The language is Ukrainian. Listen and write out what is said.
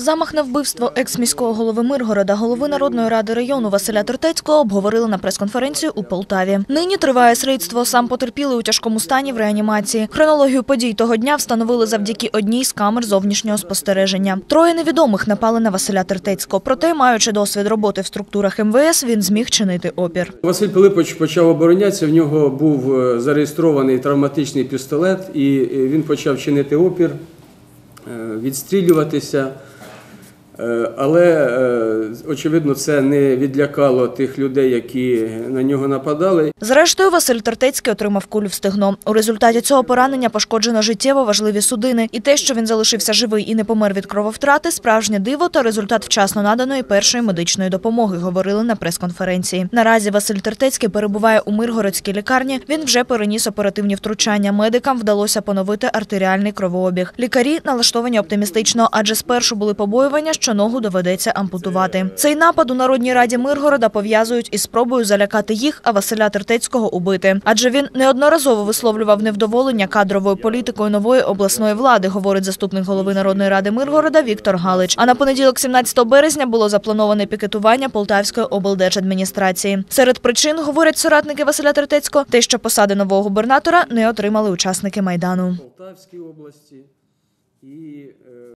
Замах на вбивство екс-міського голови Миргорода, голови Народної ради району Василя Тертецького обговорили на прес-конференції у Полтаві. Нині триває слідство. Сам потерпілий у тяжкому стані в реанімації. Хронологію подій того дня встановили завдяки одній з камер зовнішнього спостереження. Троє невідомих напали на Василя Тертецького. Проте, маючи досвід роботи в структурах МВС, він зміг чинити опір. Василь Пилипович почав оборонятися. В нього був е, зареєстрований травматичний пістолет, і е, він почав чинити опір, е, відстрілюватися. Е, Але, е, очевидно, це не відлякало тих людей, які на нього нападали. Зрештою, Василь Тертецький отримав кулю в стегно. У результаті цього поранення пошкоджено життєво важливі судини. І те, що він залишився живий і не помер від крововтрати, справжнє диво та результат вчасно наданої першої медичної допомоги, говорили на прес-конференції. Наразі Василь Тертецький перебуває у Миргородській лікарні. Він вже переніс оперативні втручання. Медикам вдалося поновити артеріальний кровообіг. Лікарі налаштовані оптимістично, адже спершу були побоювання, що ногу доведеться ампутувати. Цей напад у Народній раді Миргорода пов'язують із спробою залякати їх, а Василя Тертецького убити. Адже він неодноразово висловлював невдоволення кадровою політикою нової обласної влади, говорить заступник голови Народної ради Миргорода Віктор Галич. А на понеділок, 17 березня, було заплановане пікетування Полтавської облдержадміністрації. Серед причин, говорять соратники Василя Тертецького, те, що посади нового губернатора не отримали учасники майдану. Полтавській області і е,